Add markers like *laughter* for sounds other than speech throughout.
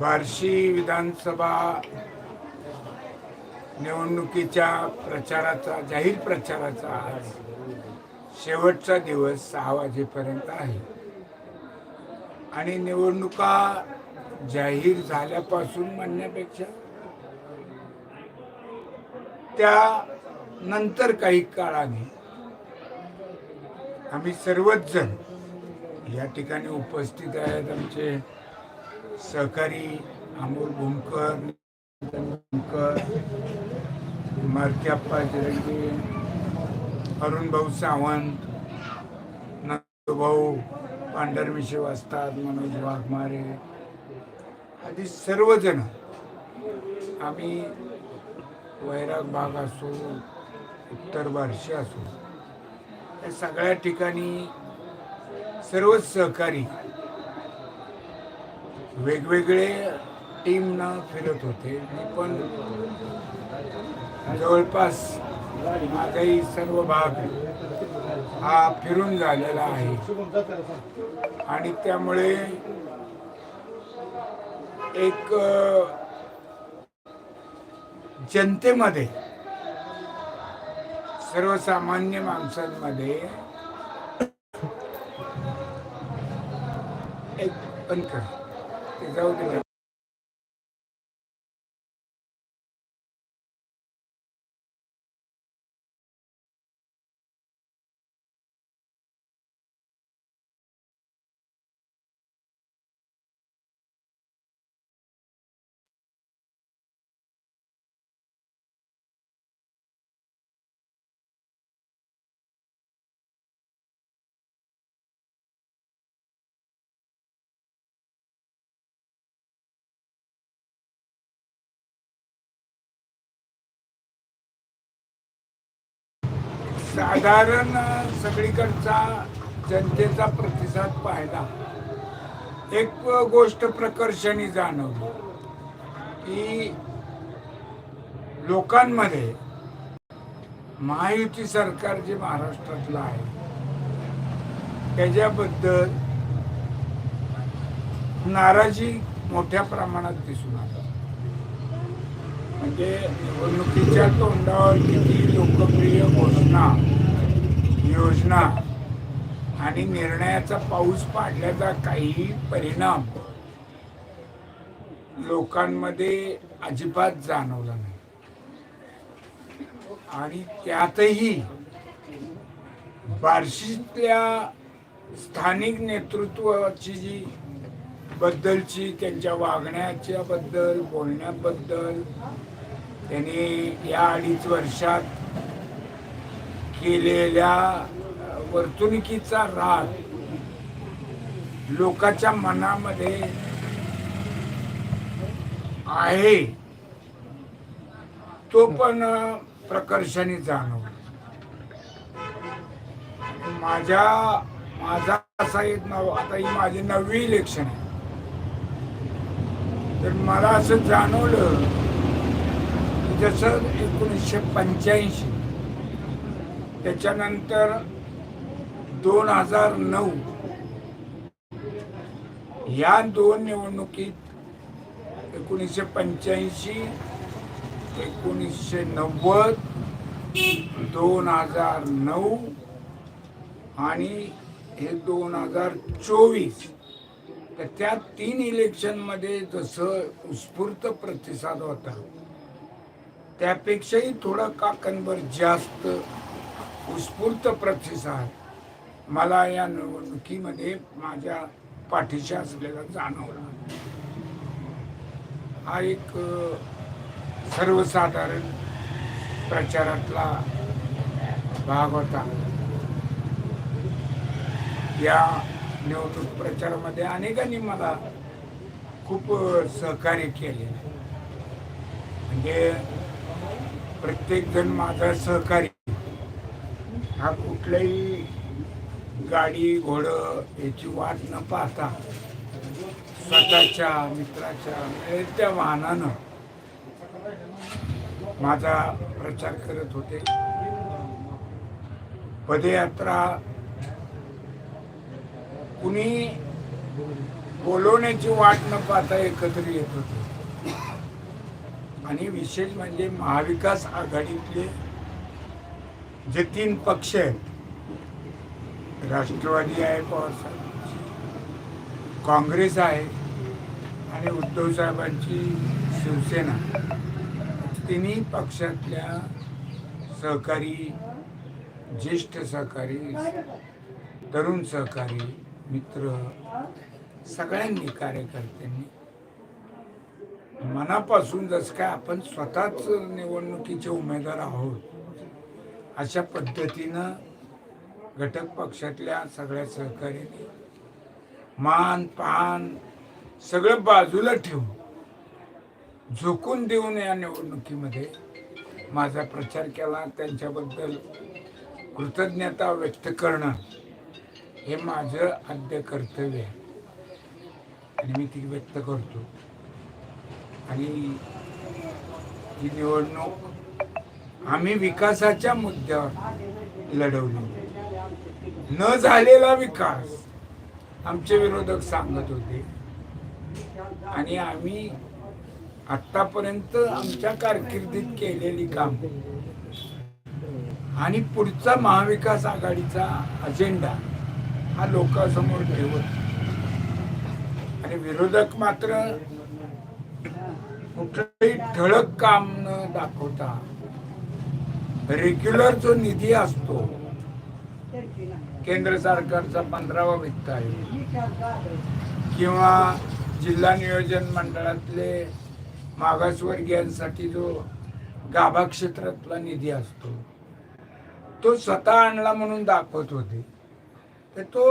बार्शी विधानसभा निवडणुकीच्या प्रचाराचा जाहीर प्रचाराचा आज शेवटचा दिवस सहा वाजेपर्यंत आहे. आणि निवडणुका जाहीर झाल्यापासून म्हणण्यापेक्षा त्या नंतर काही काळाने आम्ही सर्वच जण या ठिकाणी उपस्थित आहेत. आमचे सहकारी अमोल भूमकर बोमकर मारक्याप्पा जिरंगे अरुण भाऊ सावंत भाऊ पांढरमिशे वाजतात मनोज वाघमारे. आधी सर्वजण आम्ही वैराग भाग असो उत्तर बारशी असो या सगळ्या ठिकाणी सर्वच सहकारी वेगवेगळे टीमनं फिरत होते. मी पण जवळपास माझाही सर्व भाग हा फिरून झालेला आहे. आणि त्यामुळे एक जनतेमध्ये सर्वसामान्य माणसांमध्ये एक पण ते जाऊ दे. साधारण सगळीकडचा जनतेचा प्रतिसाद पाहिला. एक गोष्ट प्रकर्षणी जाणवली की लोकांमध्ये महायुती सरकार जे महाराष्ट्रातलं आहे त्याच्याबद्दल नाराजी मोठ्या प्रमाणात दिसून आली. म्हणजे निवडणुकीच्या तोंडावर किती लोकप्रिय घोषणा योजना आणि निर्णयाचा पाऊस पाडल्याचा काही परिणाम लोकांमध्ये अजिबात जाणवला नाही. आणि त्यातही बार्शीतल्या स्थानिक नेतृत्वाची जी बद्दलची त्यांच्या वागण्याच्या बद्दल बोलण्याबद्दल त्यांनी या अडीच वर्षात केलेल्या वर्तुणुकीचा वर्तणुकीचा राग लोकांच्या मनामध्ये आहे. तो पण प्रकर्षाने जाणवला. माझ्या माझा असा एक नव आता ही माझी नववी इलेक्शन आहे. तर मला असं जाणवलं जसं एकोणीसशे पंच्याऐंशी त्याच्यानंतर दोन हजार नऊ या दोन निवडणुकीत एकोणीसशे पंच्याऐंशी एकोणीसशे नव्वद दोन हजार नऊ आणि हे दोन हजार चोवीस तर त्या तीन इलेक्शनमध्ये जसं उत्स्फूर्त प्रतिसाद होता त्यापेक्षाही थोडा काकणभर जास्त उत्स्फूर्त प्रतिसाद मला या निवडणुकीमध्ये माझ्या पाठीशी असलेला जाणवला हा एक सर्वसाधारण प्रचारातला भाग होता. या निवडणूक प्रचारामध्ये अनेकांनी मला खूप सहकार्य केले म्हणजे प्रत्येक जण माझा सहकारी. हा कुठल्याही गाडी घोडं याची वाट न पाहता स्वतःच्या मित्राच्या मिळत्या वाहनानं माझा प्रचार करत होते. पदयात्रा कुणी बोलवण्याची वाट न पाहता एकत्र येत होते. आणि विशेष म्हणजे महाविकास आघाडीतले जे तीन पक्ष आहेत राष्ट्रवादी आहे पवारसाहेबांची काँग्रेस आहे आणि उद्धव साहेबांची शिवसेना तिन्ही पक्षातल्या सहकारी ज्येष्ठ सहकारी तरुण सहकारी मित्र सगळ्यांनी कार्यकर्त्यांनी मनापासून जसं काय आपण स्वतःच निवडणुकीचे उमेदवार आहोत अशा पद्धतीनं घटक पक्षातल्या सगळ्या सहकार्याने मान पान सगळं बाजूला ठेवून झोकून देऊन या निवडणुकीमध्ये माझा प्रचार केला. त्यांच्याबद्दल कृतज्ञता व्यक्त करणं हे माझं आद्य कर्तव्य आहे. आणि मी ती व्यक्त करतो. आणि ही निवडणूक आम्ही विकासाच्या मुद्द्यावर लढवली. न झालेला विकास आमचे विरोधक सांगत होते. आणि आम्ही आतापर्यंत आमच्या कारकिर्दीत केलेली काम आणि पुढचा महाविकास आघाडीचा अजेंडा हा लोकांसमोर ठेवत. आणि विरोधक मात्र कुठलंही ठळक काम न दाखवता रेग्युलर जो निधी असतो केंद्र सरकारचा पंधरावा वित्त आहे. किंवा जिल्हा नियोजन मंडळातले मागासवर्गीयांसाठी जो गाभा क्षेत्रातला निधी असतो तो स्वतः आणला म्हणून दाखवत होते. तर तो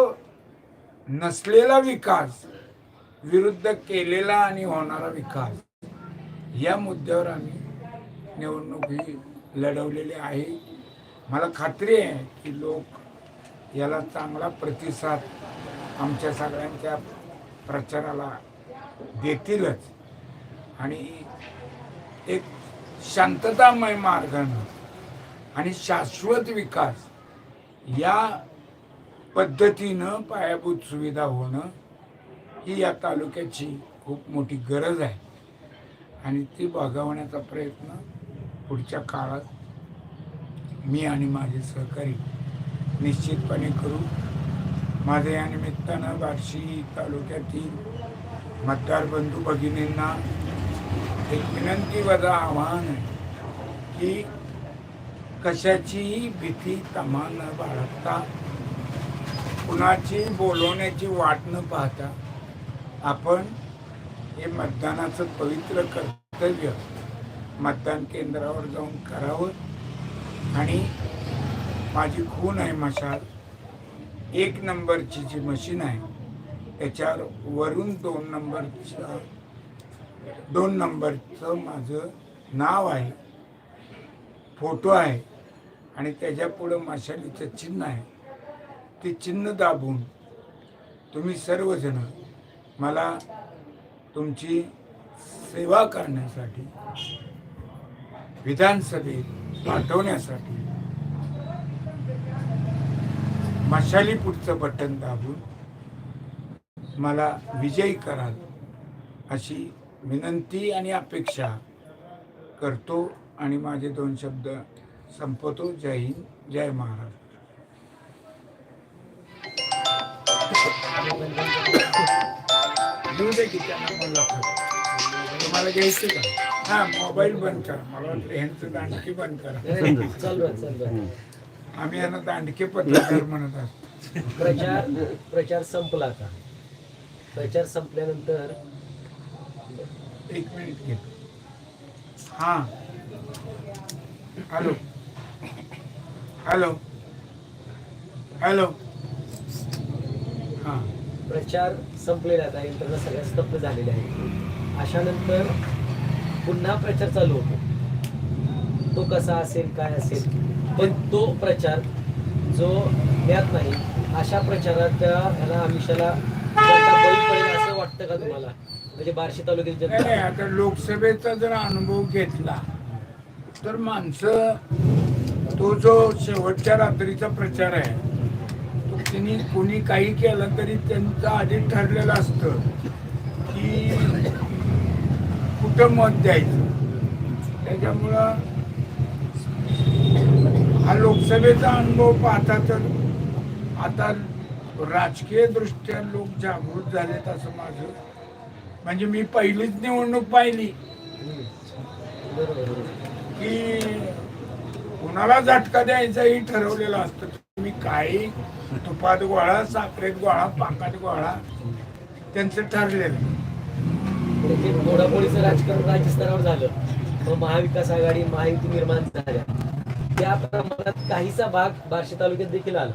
नसलेला विकास विरुद्ध केलेला आणि होणारा विकास या मुद्द्यावर आम्ही निवडणूक ही लढवलेली आहे. मला खात्री आहे की लोक याला चांगला प्रतिसाद आमच्या सगळ्यांच्या प्रचाराला देतीलच. आणि एक शांततामय मार्गानं आणि शाश्वत विकास या पद्धतीनं पायाभूत सुविधा होणं ही या तालुक्याची खूप मोठी गरज आहे. आणि ती भागवण्याचा प्रयत्न पुढच्या काळात मी आणि माझे सहकारी निश्चितपणे करू. माझ्या या निमित्तानं बार्शी तालुक्यातील मतदार बंधू भगिनींना एक विनंती वजा आव्हान आहे की कशाचीही भीती तमा न बाळगता कुणाची बोलवण्याची वाट न पाहता आपण हे मतदानाचं पवित्र कर्तव्य मतदान केंद्रावर जाऊन करावं. आणि माझी खून आहे मशाल. एक नंबरची जी मशीन आहे त्याच्यावर वरून दोन नंबरच्या दोन नंबरचं माझं नाव आहे फोटो आहे आणि त्याच्या पुढं मशालीचं चिन्ह आहे. ते चिन्ह दाबून तुम्ही सर्वजण मला तुमची सेवा करण्यासाठी विधानसभेत पाठवण्यासाठी मशाली पुढचं बटन दाबून मला विजयी कराल अशी विनंती आणि अपेक्षा करतो आणि माझे दोन शब्द संपवतो. जय हिंद जय महाराष्ट्र. देऊ दे की त्यांना मला तुम्हाला घ्यायचं का? हा मोबाईल बंद करा. मला वाटलं ह्यांचं दांडकी बंद करा. आम्ही यांना दांडके पत्रकार म्हणत असतो प्रचार प्रचार संपला का प्रचार संपल्यानंतर एक मिनिट घे हा. हॅलो. हॅलो. हॅलो. हा. प्रचार संपलेला आहे यंत्रणा सगळ्या स्तब्ध झालेल्या आहे. अशानंतर पुन्हा प्रचार चालू होतो. तो कसा असेल काय असेल पण तो प्रचार जो ज्ञात नाही अशा प्रचारात त्या ह्याला आमिषाला असं वाटतं का तुम्हाला? म्हणजे बार्शी तालुक्यात नाही जनता आता लोकसभेचा जर अनुभव घेतला तर माणसं तो जो शेवटच्या रात्रीचा प्रचार आहे त्यांनी कोणी काही केलं तरी त्यांचं आधी ठरलेलं असतं की कुठं मत द्यायचं त्याच्यामुळं हा लोकसभेचा अनुभव पाहता तर आता राजकीय दृष्ट्या लोक जागृत झालेत असं माझं म्हणजे मी पहिलीच निवडणूक पाहिली बरोबर. की कुणाला झटका द्यायचाही ठरवलेलं असतं तुम्ही काही तुपात गोळा साखरेत गोळा पाकात गोळा त्यांचं ठरलेलं. मोडामोडीचं राजकारण राज्यस्तरावर झालं. मग महाविकास आघाडी महायुती निर्माण झाल्या. त्या प्रमाणात काहीसा भाग बार्शी तालुक्यात देखील आला.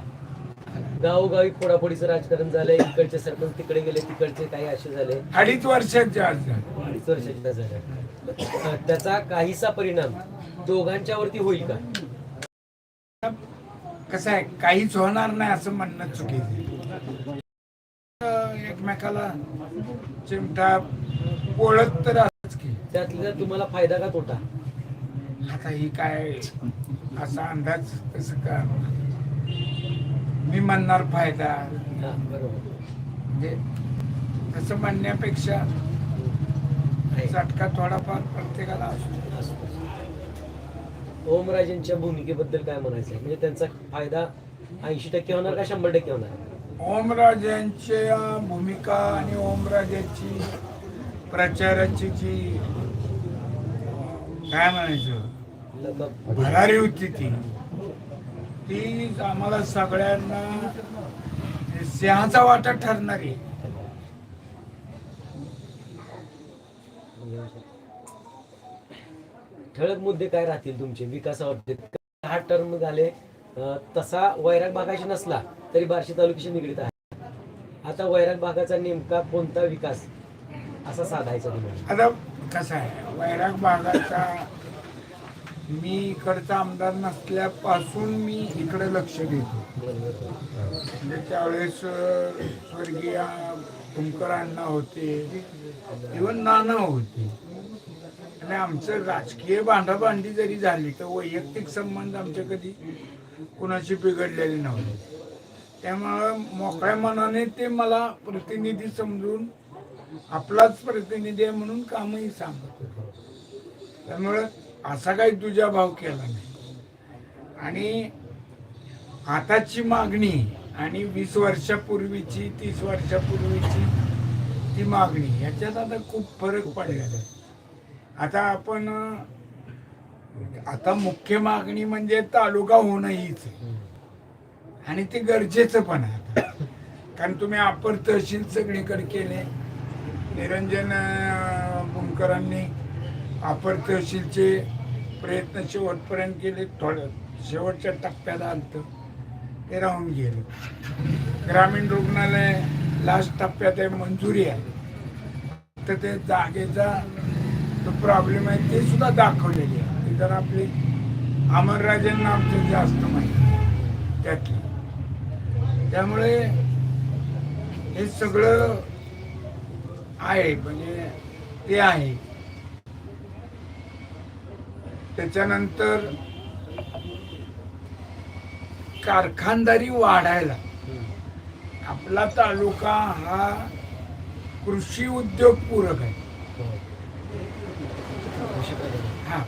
गावोगावी फोडाफोडीचं राजकारण झालंय. इकडचे सरपंच तिकडे गेले तिकडचे काही असे झाले. अडीच वर्षाच्या. अडीच वर्षाच्या झाल्या त्याचा काहीसा परिणाम दोघांच्या वरती होईल का? कसं आहे काहीच होणार नाही असं म्हणणं चुकीचं आहे. एकमेकाला चिमटा बोलत तर असच की त्यातल्या तुम्हाला फायदा का तोटा आता ही काय असा अंदाज कसं का मी म्हणणार फायदा म्हणजे तसं म्हणण्यापेक्षा. चटका थोडाफार प्रत्येकाला असतो. ओमराजेंच्या भूमिकेबद्दल काय म्हणायचं म्हणजे त्यांचा फायदा ऐंशी टक्के होणार का शंभर टक्के होणार? ओमराजेंच्या भूमिका आणि ओमराजेची प्रचाराची जी काय म्हणायचं? भरारी होती ती. ती आम्हाला सगळ्यांना सिंहाचा वाटा ठरणारी. ठळक मुद्दे काय राहतील तुमचे? विकासाबाबतीत हा टर्म झाले तसा वैराग भागाशी नसला तरी बार्शी तालुक्याशी निगडीत आहे. आता वैराग भागाचा नेमका कोणता विकास असा साधायचा आता कसं आहे वैराग भागाचा मी इकडचा आमदार नसल्यापासून मी इकडे लक्ष देतो. म्हणजे त्यावेळेस स्वर्गीय कुंकर अण्णा होते इवन नाना होते. आणि आमचं राजकीय भांडाभांडी जरी झाली तर वैयक्तिक संबंध आमचे कधी कुणाशी बिघडलेले नव्हते. त्यामुळं मोकळ्या मनाने ते मला प्रतिनिधी समजून आपलाच प्रतिनिधी आहे म्हणून कामही सांगत होते. त्यामुळं असा काही तुझा भाव केला नाही. आणि आताची मागणी आणि वीस वर्षापूर्वीची तीस वर्षापूर्वीची ती मागणी याच्यात आता खूप फरक पडलेला आहे. आता आपण आता मुख्य मागणी म्हणजे तालुका होणं हीच आणि ते गरजेचं पण आहे. कारण तुम्ही अपर तहसील सगळीकडे केले. निरंजन बुमकरांनी अपर तहसीलचे प्रयत्न शेवटपर्यंत केले. थोडं शेवटच्या टप्प्यात आलतं. ते राहून गेलं. ग्रामीण रुग्णालय लास्ट टप्प्यात आहे मंजुरी आहे. तर ते जागेचा जो प्रॉब्लेम आहे ते सुद्धा दाखवलेले आहे. ती तर आपली अमरराजेंना आमचं जास्त माहिती त्यातली. त्यामुळे हे सगळं आहे म्हणजे ते आहे. त्याच्यानंतर कारखानदारी वाढायला. आपला तालुका हा कृषी उद्योग पूरक आहे. हा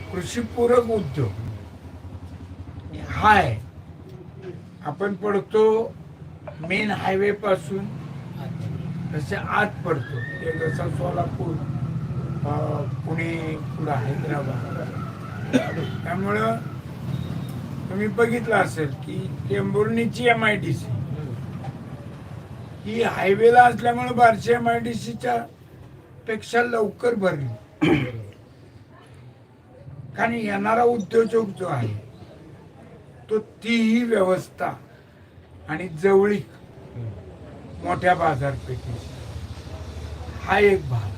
उद्योग. हाय. आपण पडतो मेन हायवे पासून तसे आत पडतो. ते जसं सोलापूर पुणे पुढं हैदराबाद. त्यामुळं तुम्ही बघितलं असेल की टेंभुर्णीची एम आय डी सी ही हायवेला असल्यामुळे बारशे एम आय डी सीच्या पेक्षा लवकर भरली. कारण येणारा उद्योजक जो आहे तो तीही व्यवस्था आणि जवळीक मोठ्या बाजारपेठेत हा एक भाग.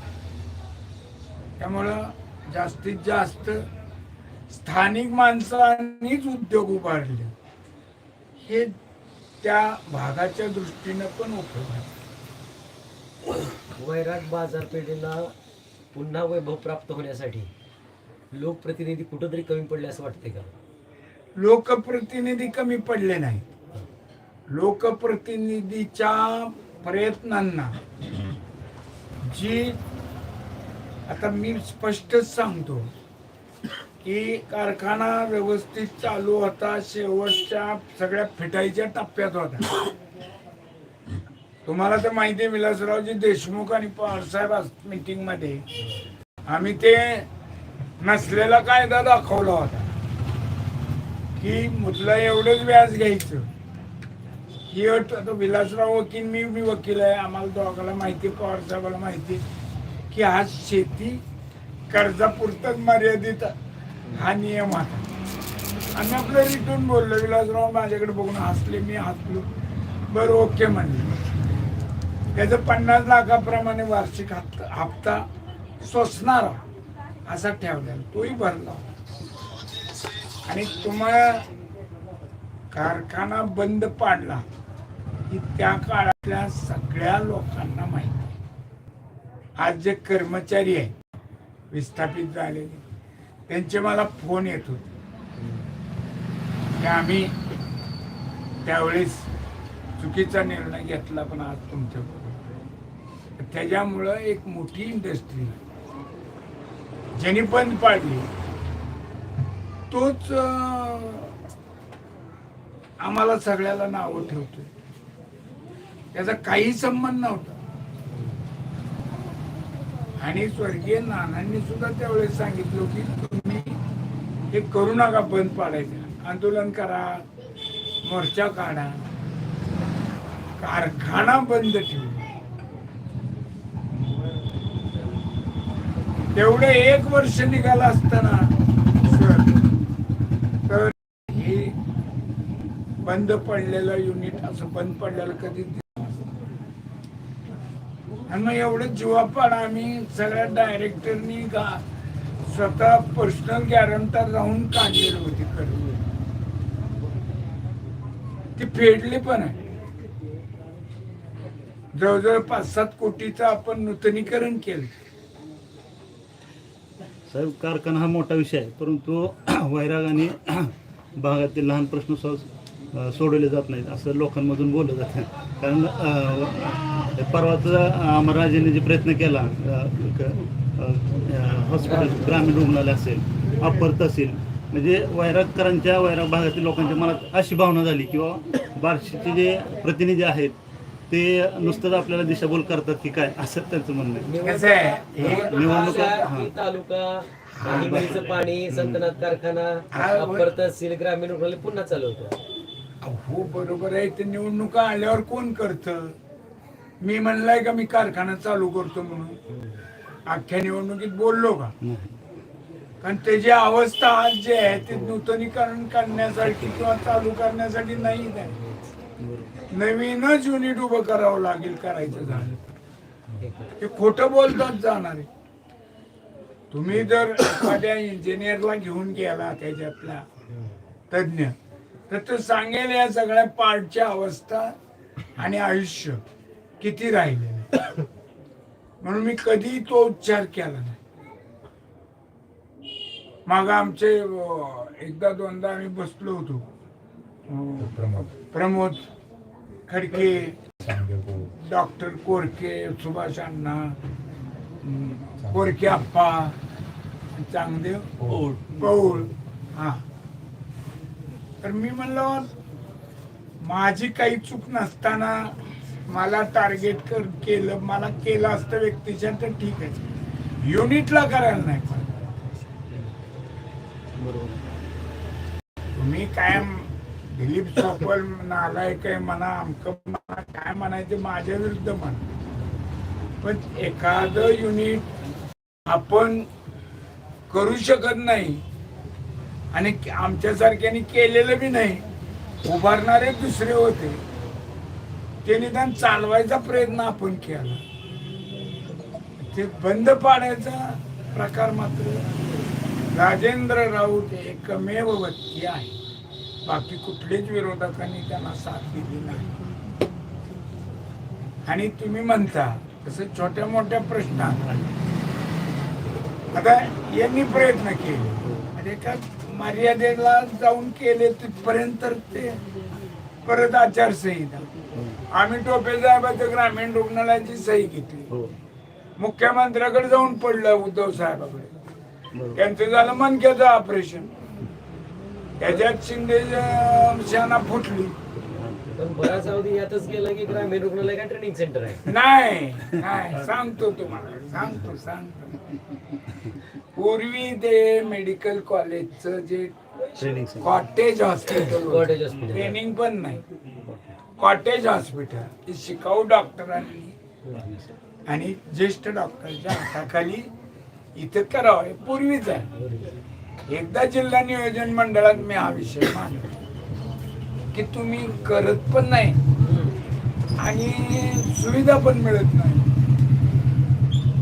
त्यामुळं जास्तीत जास्त स्थानिक माणसांनीच उद्योग उभारले. हे त्या भागाच्या दृष्टीनं पण उपयोग आहे. वैराग बाजारपेठेला पुन्हा वैभव प्राप्त होण्यासाठी लोकप्रतिनिधी कुठंतरी कमी पडले असं वाटतंय का? लोकप्रतिनिधी कमी पडले नाही लोकप्रतिनिधीच्या प्रयत्नांना जी आता मी स्पष्टच सांगतो की कारखाना व्यवस्थित चालू होता शेवटच्या सगळ्या फिटाईच्या टप्प्यात होता. तुम्हाला तर माहिती आहे विलासरावजी देशमुख आणि पवारसाहेब मीटिंगमध्ये. आम्ही ते नसलेला कायदा दाखवला होता. की मुलं एवढंच व्याज घ्यायचं. ही अट आता विलासराव वकील मी मी वकील आहे. आम्हाला दोघाला माहिती पवार साहेबाला माहिती. की हा शेती कर्जापुरतच मर्यादित हा नियम आता आम्ही आपलं रिटर्न बोललो विलासराव माझ्याकडे बघून हसले मी हसलो. बरं ओके म्हणले. त्याचं पन्नास लाखाप्रमाणे वार्षिक हप्ता हप्ता सोसणारा. असा ठेवलेला तोही भरला. आणि तुम्हाला कारखाना बंद पाडला की त्या काळातल्या सगळ्या लोकांना माहिती आज जे कर्मचारी आहेत विस्थापित झालेले त्यांचे मला फोन येत होते. की आम्ही त्यावेळेस चुकीचा निर्णय घेतला पण आज तुमच्या त्याच्यामुळं एक मोठी इंडस्ट्री ज्यांनी बंद पाडली तोच आम्हाला सगळ्याला नावं ठेवतोय. त्याचा काही संबंध नव्हता. आणि स्वर्गीय नानांनी सुद्धा त्यावेळेस सांगितलं की तुम्ही हे करू नका बंद पाडायचं. आंदोलन करा मोर्चा काढा कारखाना बंद ठेवा. तेवढे एक वर्ष निघालं असताना. तर हे बंद पडलेलं युनिट असं बंद पडलेलं कधी आणि मग एवढं जीवापाड आम्ही सगळ्या डायरेक्टरनी गा स्वतः पर्सनल गॅरंटर राहून काढलेली होती कर्ज ती फेडली पण आहे. जवळजवळ पाच सात कोटीचं आपण नूतनीकरण केलं. साहेब कारखाना हा मोठा विषय आहे परंतु *clears throat* वैरागाने *clears throat* भागातील लहान प्रश्न सो सोडवले जात नाहीत असं लोकांमधून बोललं जातं कारण अ, परवाच अमरराजेने जे प्रयत्न केला हॉस्पिटल ग्रामीण रुग्णालय असेल अपर तहसील म्हणजे वैरागकरांच्या वैराग भागातील लोकांच्या मनात अशी भावना झाली किंवा बार्शीचे जे प्रतिनिधी आहेत ते नुसतंच आपल्याला दिशाभूल करतात की काय असं त्यांचं म्हणणं आहे. हे निवडणुका तालुका पाणी संतनाथ कारखाना ग्रामीण रुग्णालय पुन्हा चालू होतं. हो बरोबर आहे. ते निवडणुका आल्यावर कोण करत? मी म्हणलाय का मी कारखाना चालू करतो म्हणून? अख्ख्या निवडणुकीत बोललो का. कारण त्याची अवस्था आज जे आहे ते नूतनीकरण करण्यासाठी किंवा चालू करण्यासाठी नाही. नवीनच युनिट उभं करावं लागेल करायचं झालं. ते खोटं बोलतात जाणारे तुम्ही जर एखाद्या इंजिनियरला घेऊन गेला त्याच्यातला तज्ञ तर तो सांगेल या सगळ्या पार्टची अवस्था आणि आयुष्य किती राहिले म्हणून मी कधी तो उच्चार केला नाही. मग आमचे एकदा दोनदा आम्ही बसलो होतो. प्रमोद. खडके डॉक्टर कोरके सुभाष अण्णा कोरके आप्पा चांगदेव पौळ हा. तर मी म्हणलं माझी काही चूक नसताना मला टार्गेट कर केलं मला केलं असतं व्यक्तीच्या तर ठीक आहे. युनिटला करायला नाही. पाहिजे. बरोबर. तुम्ही काय दिलीप सोपल नालाय काय म्हणा आमकं म्हणा काय म्हणायचं माझ्या विरुद्ध म्हणा. पण एखादं युनिट आपण करू शकत नाही आणि आमच्यासारख्याने केलेलं बी नाही उभारणारे दुसरे होते ते निदान चालवायचा प्रयत्न आपण केला. ते बंद पाडायचा प्रकार मात्र राजेंद्र राऊत एकमेव व्यक्ती आहे. बाकी कुठलेच विरोधकांनी त्यांना साथ दिली नाही. आणि तुम्ही म्हणता तसं छोट्या मोठ्या प्रश्नात. आता यांनी प्रयत्न केले. आणि एका मर्यादेला जाऊन केले तिथपर्यंत तर ते परत आचारसंहिता. आम्ही टोपे साहेबाच्या ग्रामीण रुग्णालयाची सही घेतली. हो. मुख्यमंत्र्याकडे जाऊन पडलं उद्धव साहेबाकडे. त्यांचं झालं मनक्याचं ऑपरेशन. त्याच्यात शिंदे शाना फुटली. पण बराच अवधी यातच गेला की ग्रामीण रुग्णालय का ट्रेनिंग सेंटर आहे? नाही नाही सांगतो तुम्हाला सांगतो सांगतो. पूर्वी ते मेडिकल कॉलेजचं जे training cottage hospital cottage hospital. Training पण नाही. कॉटेज हॉस्पिटल हे शिकाऊ डॉक्टरांनी आणि ज्येष्ठ डॉक्टरच्या हाताखाली इथं करावं हे पूर्वीच आहे. एकदा जिल्हा नियोजन मंडळात मी हा विषय मांडला. की तुम्ही करत पण नाही आणि सुविधा पण मिळत नाही.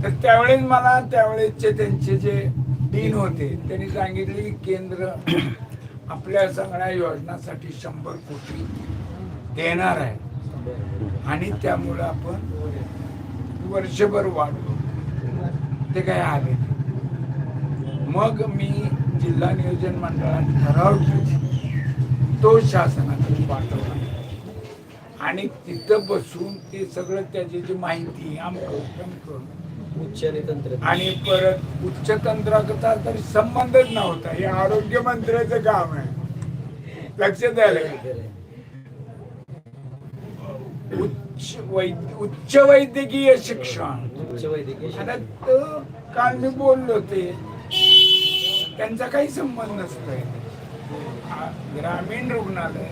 तर त्यावेळेस मला त्यावेळेसचे त्यांचे जे डीन होते त्यांनी सांगितले की केंद्र *clears throat* आपल्या सगळ्या योजनासाठी शंभर कोटी देणार आहे. आणि त्यामुळं आपण वर्षभर वाढलो ते काय आले नाही. मग मी जिल्हा नियोजन मंडळात ठराव घेतला तो शासनाकडे पाठवला. आणि तिथं बसून ते सगळं त्याची जी माहिती तंत्र आणि परत उच्च तंत्राचा तर संबंधच नव्हता. हे आरोग्य मंत्र्याचं काम आहे. लक्ष द्यायला. उच्च वैद्य उच्च वैद्यकीय शिक्षण. उच्च वैद्यकीय काल मी बोललो ते त्यांचा काही संबंध नसतोय. ग्रामीण रुग्णालय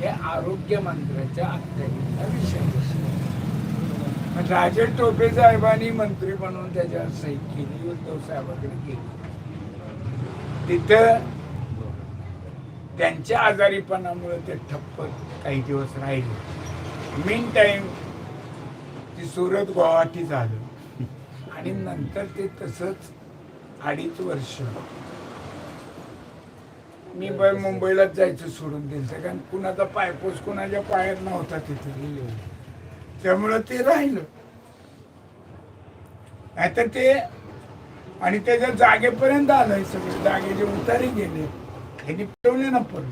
हे आरोग्य मंत्र्याच्या अखत्यारीचा विषय मग राजे टोपे साहेबांनी मंत्री म्हणून त्याच्यावर सही केली उद्धव साहेबांकडे केली तिथं त्यांच्या आजारीपणामुळे ते ठप्प काही दिवस राहिले. मेन टाइम ती सुरत गुवाहाटी झालं. आणि नंतर ते तसंच अडीच वर्ष मी बाय मुंबईलाच जायचं सोडून दिलं कारण कुणाचा पायपोस कुणाच्या पायात नव्हता तिथे. त्यामुळं ते राहिलं. नाहीतर ते आणि त्याच्या जागेपर्यंत आलंय सगळे जागेचे उतारे गेले त्यांनी पिळवले ना पण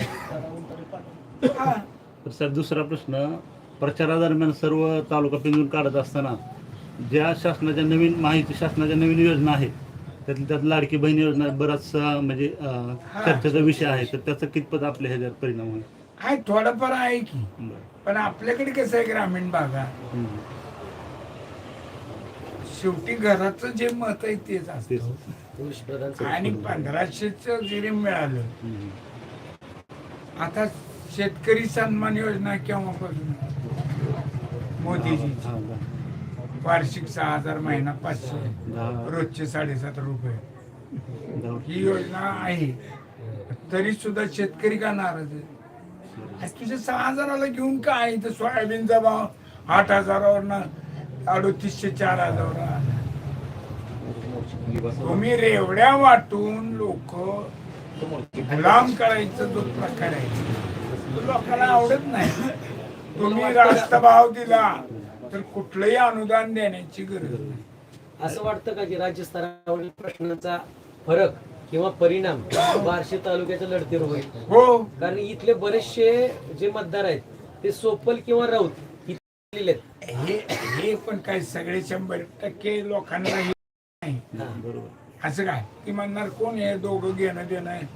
हा. तर सर दुसरा प्रश्न प्रचारादरम्यान सर्व तालुका पिंजून काढत असताना ज्या शासनाच्या नवीन माहिती शासनाच्या नवीन योजना आहेत त्यातल्या त्यात लाडकी बहीण योजना बराचसा म्हणजे अं, चर्चेचा विषय आहे तर त्याचा कितपत आपल्या ह्याच्यावर परिणाम होईल आहे थोडंफार आहे की बरं. पण आपल्याकडे कसं आहे ग्रामीण भागात हम्म. शेवटी घराचं जे मत आहे तेच तेच. असतं पुरुष प्रधान आणि पंधराशेच जरी मिळालं हम्म. आता शेतकरी सन्मान योजना केव्हापासून मोदीजी हा, हा. वार्षिक सहा हजार महिना पाचशे. रोजचे साडेसात रुपये. ही योजना आहे. तरी सुद्धा शेतकरी का नाराज आहे? आज तुझ्या सहा हजाराला घेऊन काय इथं सोयाबीनचा भाव आठ हजारावर ना अडोतीसशे चार हजारावर. तुम्ही रेवड्या वाटून लोक गुलाम करायचा जो प्रकार आहे तो लोकांना आवडत नाही. तुम्ही रास्त भाव दिला. तर कुठलंही अनुदान देण्याची गरज नाही. असं वाटतं का की राज्य स्तरावरील प्रश्नांचा फरक किंवा परिणाम बार्शी तालुक्याच्या लढतीवर होईल? हो. कारण इथले बरेचसे जे मतदार आहेत ते सोपल किंवा राऊत इथले आहेत. हे हे पण काय सगळे शंभर टक्के लोकांना हे नाही. बरोबर. असं काय? ती म्हणणार कोण हे दोघं घेणं देणं आहे?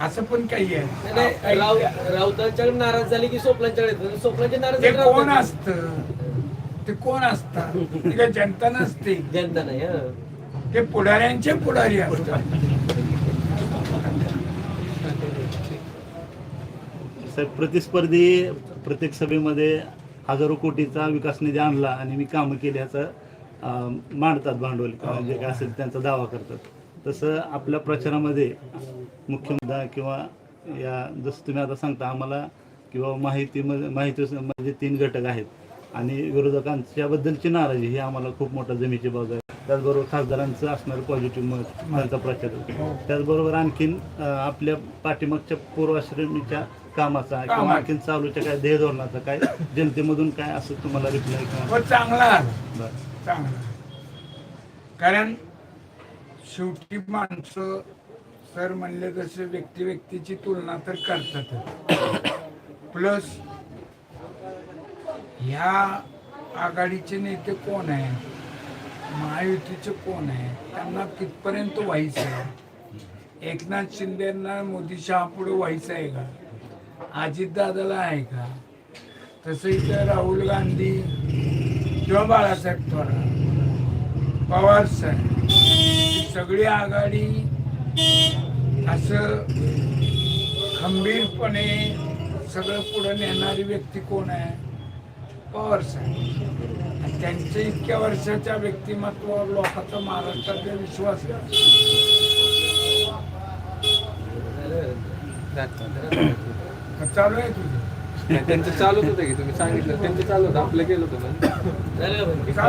असं पण काही नाही, नाही, आहे. राऊत राऊतांच्याकडे नाराज झाले की सोपलांच्याकडे येतात. सोपलांचे नाराज ते झाले कोण राऊतांकडे. असत? ते कोण असतात? ती काय जनता नसते. जनता नाही हा. ते पुढाऱ्यांचे पुढारी असतात. साहेब प्रतिस्पर्धी प्रत्येक सभेमध्ये हजारो कोटीचा विकास निधी आणला आणि मी कामं केली याचं अं, मांडतात भांडवल. किंवा जे काय असेल त्यांचा दावा करतात. तसं आपल्या प्रचारामध्ये मुख्य मुद्दा किंवा या जसं तुम्ही आता सांगता आम्हाला किंवा माहिती माहिती म्हणजे तीन घटक आहेत. आणि विरोधकांच्याबद्दलची नाराजी ही आम्हाला खूप मोठा जमीची बाब आहे. त्याचबरोबर खासदारांचं असणारं पॉझिटिव्ह मत त्यांचा प्रचार त्याचबरोबर आणखीन आपल्या पाठीमागच्या पूर्वाश्रमीच्या कामाचा किंवा. आणखीन चालूच्या काय ध्येय धोरणाचा काय जनतेमधून काय असं तुम्हाला रिप्लाय चांगला आला बरं. चांगला कारण शेवटी माणसं सर म्हणले तसे व्यक्ती व्यक्तीची तुलना तर करतात *coughs* प्लस ह्या आघाडीचे नेते कोण आहे? महायुतीचे कोण आहे? त्यांना कितपर्यंत व्हायचं आहे? एकनाथ शिंदेना मोदी शहा पुढे व्हायचं आहे का? अजितदादाला आहे का? तसं इथं राहुल गांधी किंवा बाळासाहेब थोरात पवार साहेब सगळी आघाडी असं खंबीरपणे सगळं पुढं नेणारी व्यक्ती कोण आहे? पवार साहेब आणि त्यांच्या इतक्या वर्षाच्या व्यक्तिमत्वावर लोकांचा महाराष्ट्राचा विश्वास चालू आहे तुझं. त्यांचं चालूच होतं की तुम्ही सांगितलं त्यांचं चालू होतं आपलं केलं होतं?